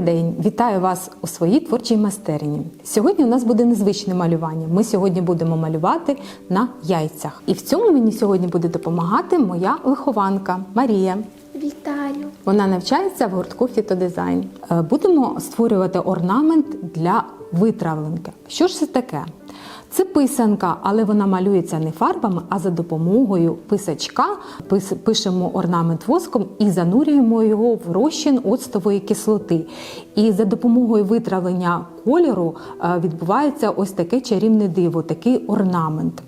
Добрий день! Вітаю вас у своїй творчій майстерні. Сьогодні у нас буде незвичне малювання. Ми сьогодні будемо малювати на яйцях. І в цьому мені сьогодні буде допомагати моя вихованка Марія. Вітаю! Вона навчається в гуртку фітодизайн. Е, Будемо створювати орнамент для витравленки. Що ж це таке? Це писанка, але вона малюється не фарбами, а за допомогою писачка. Пис- Пишемо орнамент воском і занурюємо його в розчин оцтової кислоти. І за допомогою витравлення кольору е, відбувається ось таке чарівне диво, такий орнамент.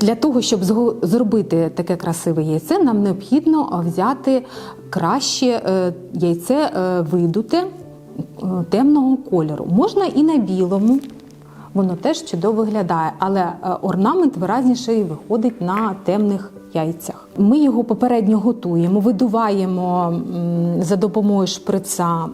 Для того, щоб зробити таке красиве яйце, нам необхідно взяти краще е, яйце е, видуте е, темного кольору. Можна і на білому, воно теж чудово виглядає, але е, орнамент виразніший виходить на темних яйцях. Ми його попередньо готуємо, видуваємо за допомогою шприца е,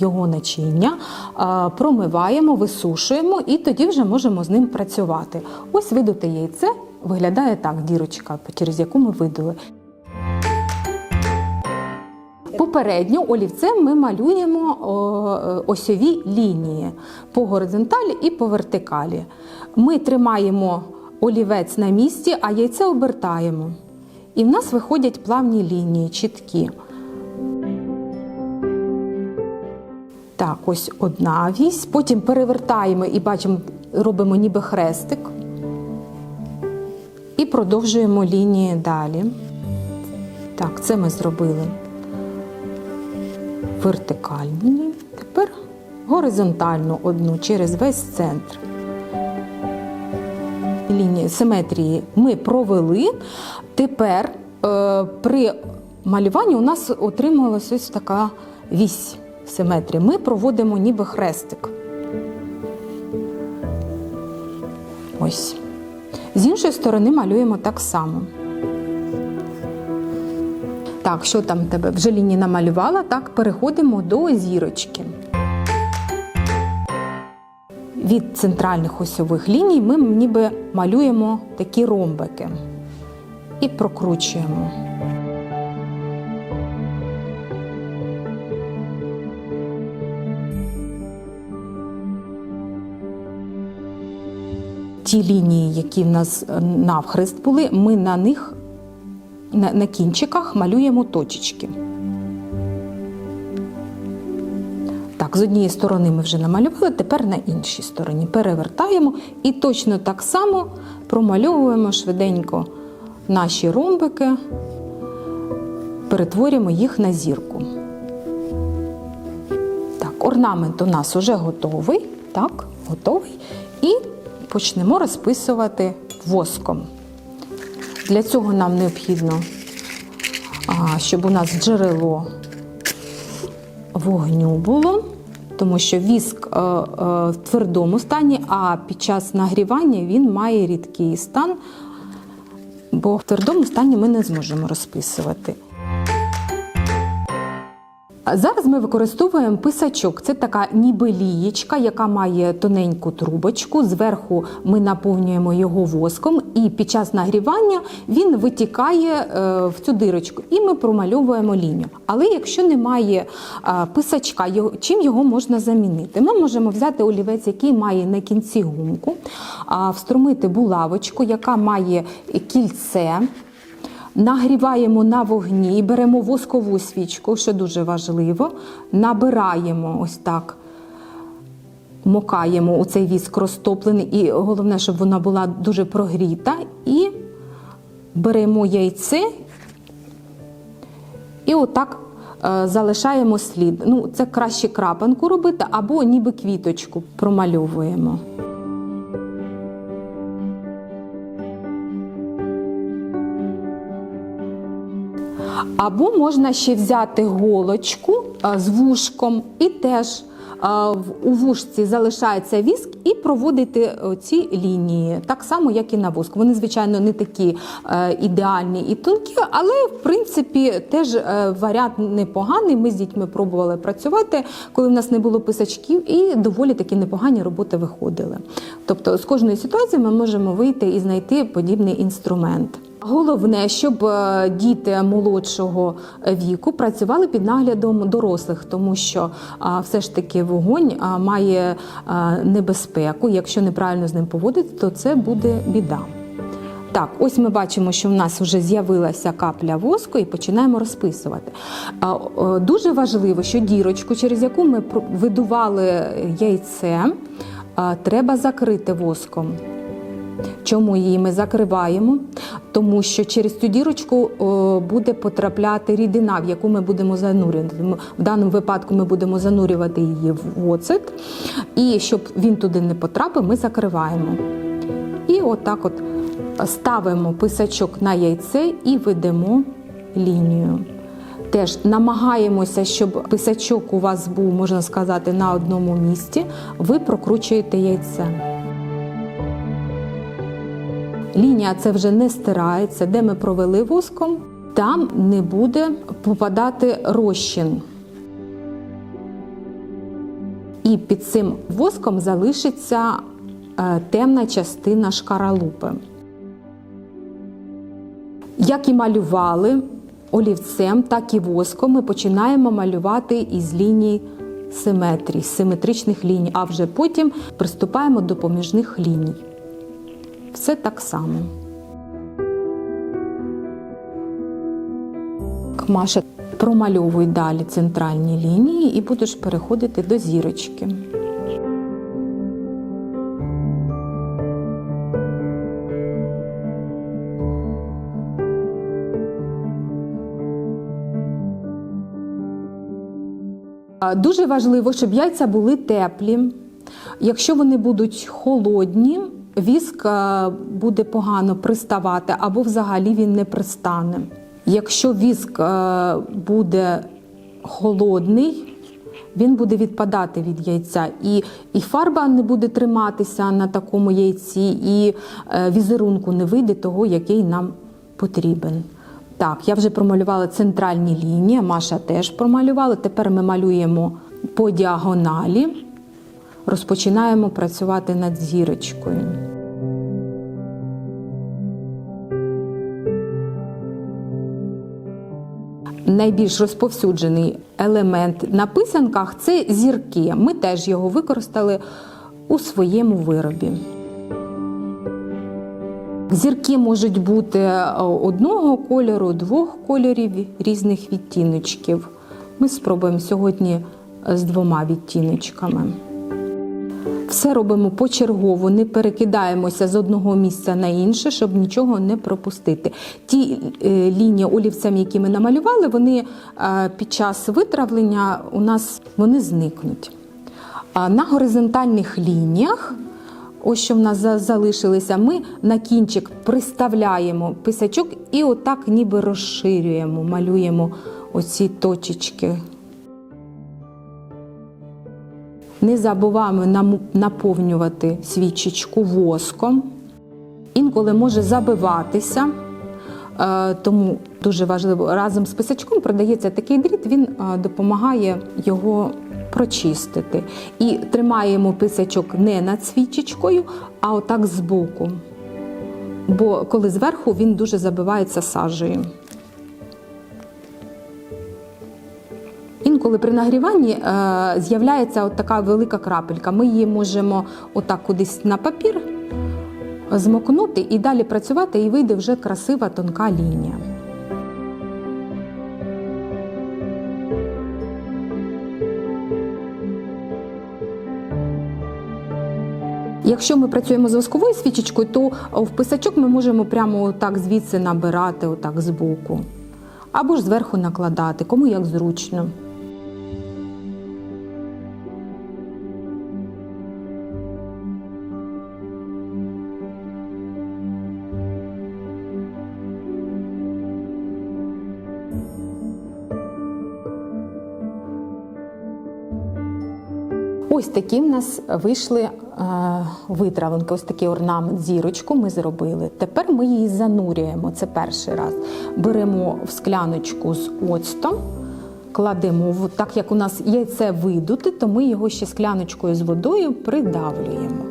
його начиння, е, промиваємо, висушуємо і тоді вже можемо з ним працювати. Ось видуте яйце виглядає так: дірочка, через яку ми видули. Попередньо олівцем ми малюємо е, осьові лінії по горизонталі і по вертикалі. Ми тримаємо олівець на місці, а яйце обертаємо. І в нас виходять плавні лінії, чіткі. Так, ось одна вісь. Потім перевертаємо і бачимо, робимо ніби хрестик. І продовжуємо лінії далі. Так, це ми зробили вертикальну лінію. Тепер горизонтальну одну через весь центр. Лінії симетрії ми провели. Тепер е, при малюванні у нас отрималась ось така вісь симетрії. Ми проводимо ніби хрестик. Ось. З іншої сторони малюємо так само. Так, що там тебе? Вже лінії намалювала, так, переходимо до зірочки. Від центральних осьових ліній ми ніби малюємо такі ромбики і прокручуємо. Ті лінії, які в нас е, навхрест були, ми на них на, на кінчиках малюємо точечки. Так, з однієї сторони ми вже намалювали, тепер на іншій стороні перевертаємо і точно так само промальовуємо швиденько наші ромбики, перетворюємо їх на зірку. Так, орнамент у нас вже готовий. Так, готовий. І почнемо розписувати воском. Для цього нам необхідно, щоб у нас джерело вогню було, тому що віск е, е, в твердому стані, а під час нагрівання він має рідкий стан, бо в твердому стані ми не зможемо розписувати. Зараз ми використовуємо писачок. Це така ніби лієчка, яка має тоненьку трубочку. Зверху ми наповнюємо його воском, і під час нагрівання він витікає е, в цю дирочку, і ми промальовуємо лінію. Але якщо немає е, писачка, чим його можна замінити? Ми можемо взяти олівець, який має на кінці гумку, вструмити булавочку, яка має кільце. Нагріваємо на вогні, беремо воскову свічку, що дуже важливо. Набираємо ось так, мокаємо у цей віск розтоплений, і головне, щоб вона була дуже прогріта. І беремо яйце і отак е, залишаємо слід. Ну, це краще крапанку робити, або ніби квіточку промальовуємо. Або можна ще взяти голочку з вушком і теж у вушці залишається віск і проводити ці лінії, так само, як і на воск. Вони, звичайно, не такі е, ідеальні і тонкі, але в принципі теж е, варіант непоганий. Ми з дітьми пробували працювати, коли в нас не було писачків, і доволі такі непогані роботи виходили. Тобто з кожної ситуації ми можемо вийти і знайти подібний інструмент. Головне, щоб е, діти молодшого віку працювали під наглядом дорослих, тому що все ж таки вогонь має небезпеку. Якщо неправильно з ним поводити, то це буде біда. Так, ось ми бачимо, що в нас вже з'явилася капля воску і починаємо розписувати. Дуже важливо, що дірочку, через яку ми видували яйце, треба закрити воском. Чому її ми закриваємо? Тому що через цю дірочку буде потрапляти рідина, в яку ми будемо занурювати. В даному випадку ми будемо занурювати її в оцет, і щоб він туди не потрапив, ми закриваємо. І отак от ставимо писачок на яйце і ведемо лінію. Теж намагаємося, щоб писачок у вас був, можна сказати, на одному місці. Ви прокручуєте яйце. Лінія це вже не стирається, де ми провели воском, там не буде попадати розчин. І під цим воском залишиться е, темна частина шкаралупи. Як і малювали олівцем, так і воском ми починаємо малювати із ліній симетрії, симетричних ліній, а вже потім приступаємо до поміжних ліній. Все так само. Маша, промальовуй далі центральні лінії і будеш переходити до зірочки. Дуже важливо, щоб яйця були теплі. Якщо вони будуть холодні, віск е, буде погано приставати або взагалі він не пристане. Якщо віск е, буде холодний, він буде відпадати від яйця, і, і фарба не буде триматися на такому яйці, і е, візерунку не вийде того, який нам потрібен. Так, я вже промалювала центральні лінії, Маша теж промалювала. Тепер ми малюємо по діагоналі, розпочинаємо працювати над зірочкою. Найбільш розповсюджений елемент на писанках це зірки. Ми теж його використали у своєму виробі. Зірки можуть бути е, одного кольору, двох кольорів різних відтіночків. Ми спробуємо сьогодні з двома відтіночками. Все робимо почергово, не перекидаємося з одного місця на інше, щоб нічого не пропустити. Ті е, лінії олівцем, які ми намалювали, вони е, під час витравлення у нас вони зникнуть. А на горизонтальних лініях, ось що в нас за- залишилися, ми на кінчик приставляємо писачок і отак ніби розширюємо, малюємо оці точечки. Не забуваємо наповнювати свічечку воском. Інколи може забиватися, е, тому дуже важливо разом з писачком продається такий дріт, він е, допомагає його прочистити. І тримаємо писачок не над свічечкою, а отак збоку. Бо коли зверху він дуже забивається сажею. Інколи при нагріванні е, з'являється от така велика крапелька. Ми її можемо отак кудись на папір змокнути і далі працювати, і вийде вже красива тонка лінія. Якщо ми працюємо з восковою свічечкою, то в писачок ми можемо прямо так звідси набирати, отак збоку. Або ж зверху накладати, кому як зручно. Ось такі в нас вийшли е, витравинки, ось такий орнамент, зірочку ми зробили. Тепер ми її занурюємо. Це перший раз. Беремо в скляночку з оцтом, кладемо, так як у нас яйце видуте, то ми його ще скляночкою з водою придавлюємо.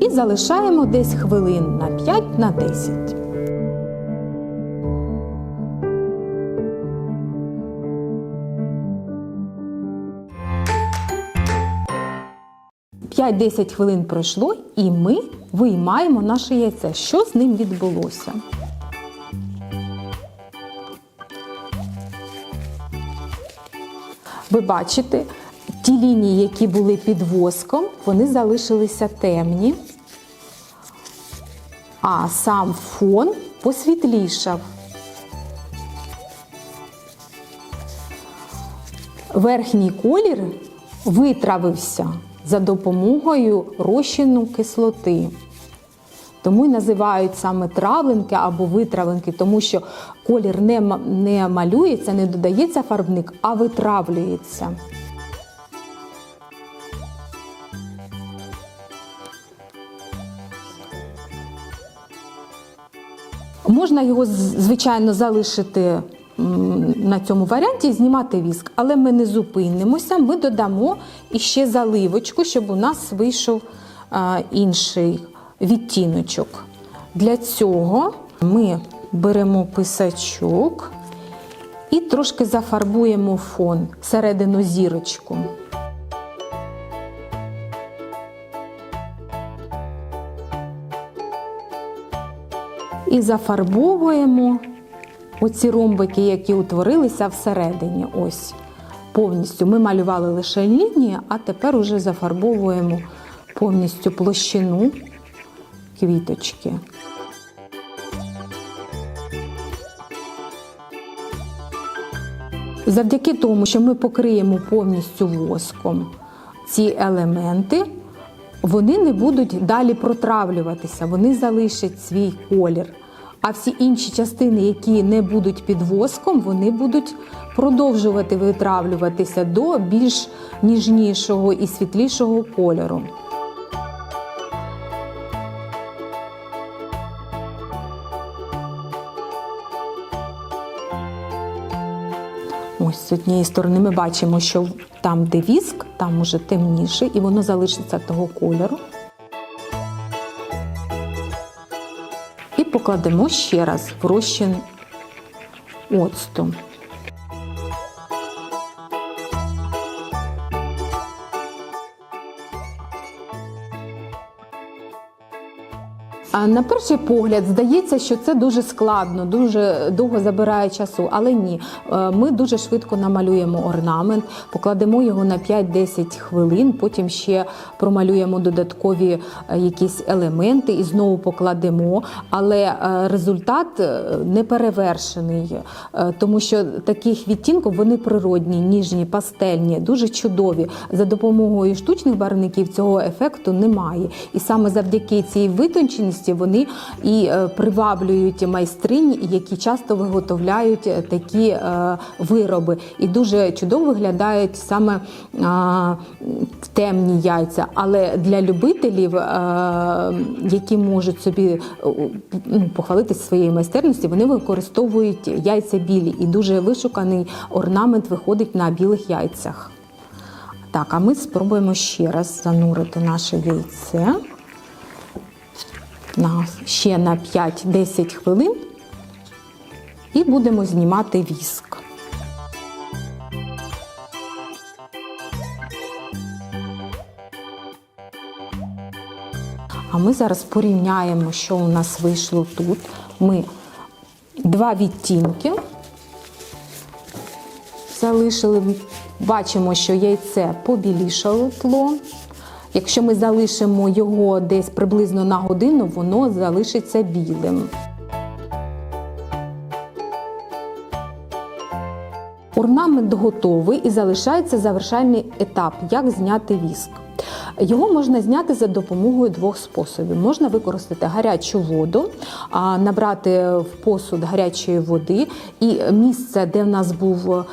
І залишаємо десь хвилин на 5 на 10. 5-10 хвилин пройшло, і ми виймаємо наше яйце. Що з ним відбулося? Ви бачите, ті лінії, які були під воском, вони залишилися темні, а сам фон посвітлішав. Верхній колір витравився за допомогою розчину кислоти. Тому і називають саме травленки або витравленки, тому що колір не, не малюється, не додається фарбник, а витравлюється. Можна його, звичайно, залишити на цьому варіанті знімати віск, але ми не зупинимося, ми додамо іще заливочку, щоб у нас вийшов інший відтіночок. Для цього ми беремо писачок і трошки зафарбуємо фон середину зірочку. І зафарбовуємо оці ромбики, які утворилися всередині. Ось повністю. Ми малювали лише лінії, а тепер уже зафарбовуємо повністю площину квіточки. Завдяки тому, що ми покриємо повністю воском ці елементи, вони не будуть далі протравлюватися, вони залишать свій колір. А всі інші частини, які не будуть під воском, вони будуть продовжувати витравлюватися до більш ніжнішого і світлішого кольору. Ось з однієї сторони ми бачимо, що там, де віск, там уже темніше, і воно залишиться того кольору. Покладемо ще раз в розчин оцту. На перший погляд здається, що це дуже складно, дуже довго забирає часу, але ні. Е, Ми дуже швидко намалюємо орнамент, покладемо його на 5-10 хвилин, потім ще промалюємо додаткові е, якісь елементи і знову покладемо. Але е, результат не перевершений, тому що таких відтінків вони природні, ніжні, пастельні, дуже чудові. За допомогою штучних барвників цього ефекту немає. І саме завдяки цій витонченості вони і е, приваблюють майстринь, які часто виготовляють е, такі е, вироби. І дуже чудово виглядають саме темні яйця. Але для любителів, які можуть собі ну, похвалитися своєю майстерністю, вони використовують яйця білі, і дуже вишуканий орнамент виходить на білих яйцях. Так, а ми спробуємо ще раз занурити наше яйце на, ще на 5-10 хвилин і будемо знімати віск. А ми зараз порівняємо, що у нас вийшло тут. Ми два відтінки залишили. Бачимо, що яйце побілішало тло. Якщо ми залишимо його десь приблизно на годину, воно залишиться білим. Орнамент готовий і залишається завершальний етап, як зняти віск. Його можна зняти за допомогою двох способів. Можна використати гарячу воду, набрати в посуд гарячої води, і місце, де в нас був е,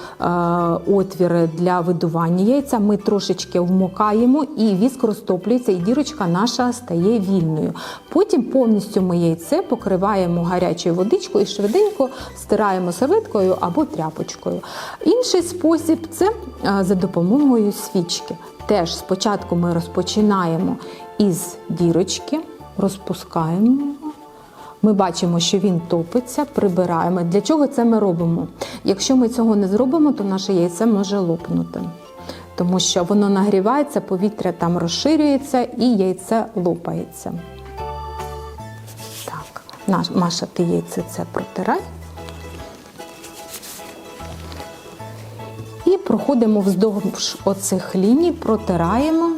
отвір для видування яйця, ми трошечки вмокаємо, і віск розтоплюється, і дірочка наша стає вільною. Потім повністю ми яйце покриваємо гарячою водичкою і швиденько стираємо серветкою або тряпочкою. Інший спосіб це е, за допомогою свічки. Теж спочатку ми розпочинаємо із дірочки, розпускаємо. Ми бачимо, що він топиться, прибираємо. Для чого це ми робимо? Якщо ми цього не зробимо, то наше яйце може лопнути. тому що воно нагрівається, повітря там розширюється і яйце лопається. Так, Маша, ти яйце це протирай. Проходимо вздовж оцих ліній, протираємо.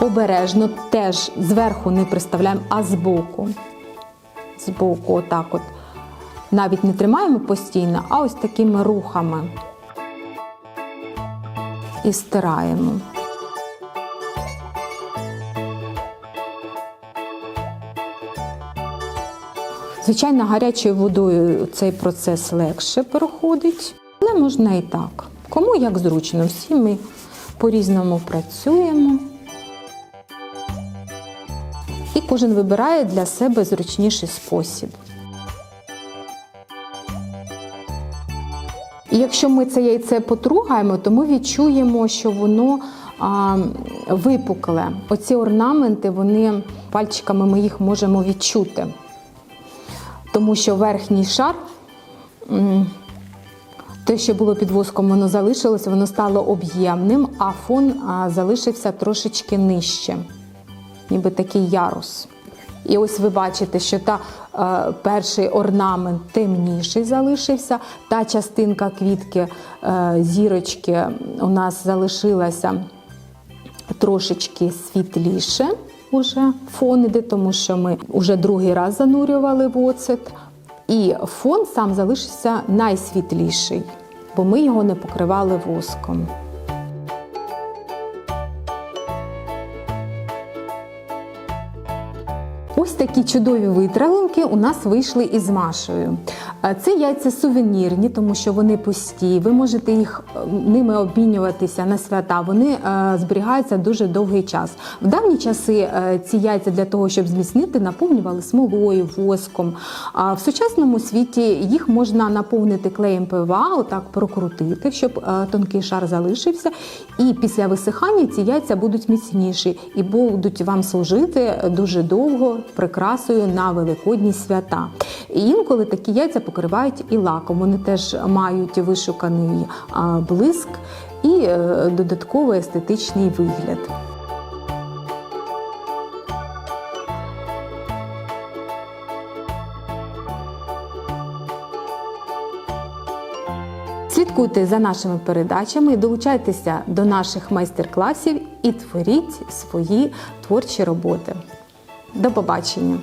Обережно теж зверху не приставляємо, а збоку. Збоку, отак от. Навіть не тримаємо постійно, а ось такими рухами. І стираємо. Звичайно, гарячою водою цей процес легше проходить, але можна і так. Кому як зручно, всі ми по-різному працюємо. І кожен вибирає для себе зручніший спосіб. І якщо ми це яйце потругаємо, то ми відчуємо, що воно а, випукле. Оці орнаменти, вони пальчиками ми їх можемо відчути. Тому що верхній шар, те, що було під воском, воно залишилось, воно стало об'ємним, а фон залишився трошечки нижче, ніби такий ярус. І ось ви бачите, що та е, перший орнамент темніший залишився, та частинка квітки е, зірочки у нас залишилася трошечки світліше. Уже фонди, тому що ми вже другий раз занурювали в оцет. І фон сам залишився найсвітліший, бо ми його не покривали воском. Ось такі чудові витравинки у нас вийшли із Машею. Це яйця сувенірні, тому що вони пусті. Ви можете їх е, ними обмінюватися на свята. Вони е, зберігаються дуже довгий час. В давні часи е, ці яйця для того, щоб зміцнити, наповнювали смолою, воском. А в сучасному світі їх можна наповнити клеєм ПВА, отак прокрутити, щоб тонкий шар залишився. І після висихання ці яйця будуть міцніші і будуть вам служити дуже довго прикрасою на великодні свята. І інколи такі яйця покривають і лаком. Вони теж мають вишуканий блиск і е, додатковий естетичний вигляд. Слідкуйте за нашими передачами, долучайтеся до наших майстер-класів і творіть свої творчі роботи. До побачення!